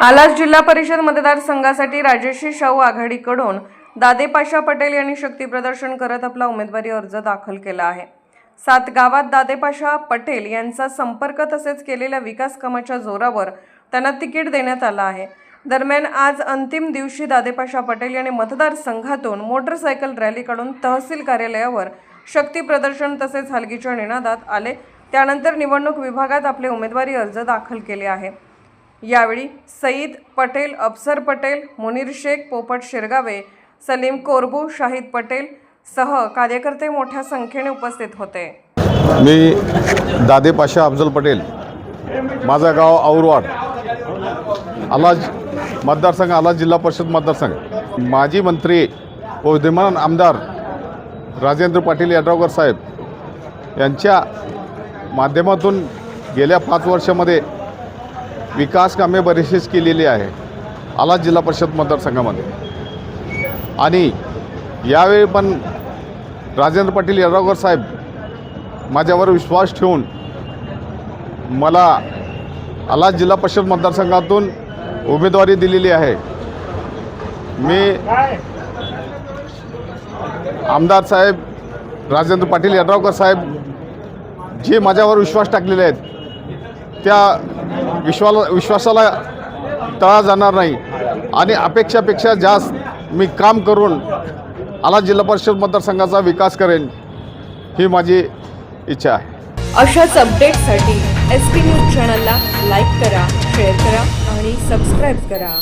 आलास जिल्हा परिषद मतदारसंघासाठी राजेश्री शाहू आघाडीकडून दादेपाशा पटेल यांनी शक्ती प्रदर्शन करत आपला उमेदवारी अर्ज दाखल केला आहे. सात गावात दादेपाशा पटेल यांचा संपर्क तसेच केलेल्या विकास कामाच्या जोरावर त्यांना तिकीट देण्यात आलं आहे. दरम्यान आज अंतिम दिवशी दादेपाशा पटेल यांनी मतदारसंघातून मोटरसायकल रॅली काढून तहसील कार्यालयावर शक्ती प्रदर्शन तसेच हलगीच्या निनादात आले. त्यानंतर निवडणूक विभागात आपले उमेदवारी अर्ज दाखल केले आहे. यावेळी सईद पटेल अफसर पटेल मुनीर शेख पोपट शिरगावे सलीम कोरबू शाहिद पटेल सह कार्यकर्ते मोठ्या संख्येने उपस्थित होते. मी दादे पाशा अफजल पटेल माझं गाव औरवाड अलाज मतदारसंघ अलाज जिल्हा परिषद मतदारसंघ. माजी मंत्री व विद्यमान आमदार राजेंद्र पाटील यड्रावकर साहेब यांच्या माध्यमातून गेल्या पाच वर्षामध्ये विकास कामे बरीचशीच केलेली आहे. आलाज जिल्हा परिषद मतदारसंघामध्ये. आणि यावेळी पण राजेंद्र पाटील यड्रावकर साहेब माझ्यावर विश्वास ठेवून मला आलाज जिल्हा परिषद मतदारसंघातून उमेदवारी दिलेली आहे. मी आमदार साहेब राजेंद्र पाटील यड्रावकर साहेब जे माझ्यावर विश्वास टाकलेले आहेत त्या विश्वाला विश्वासाला तळा जाणार नाही. आणि अपेक्षापेक्षा जास्त मी काम करून आला जिल्हा परिषद मतदारसंघाचा विकास करेन ही माझी इच्छा आहे. अशाच अपडेटसाठी एस पी न्यूज चॅनलला लाईक करा शेअर करा आणि सबस्क्राईब करा.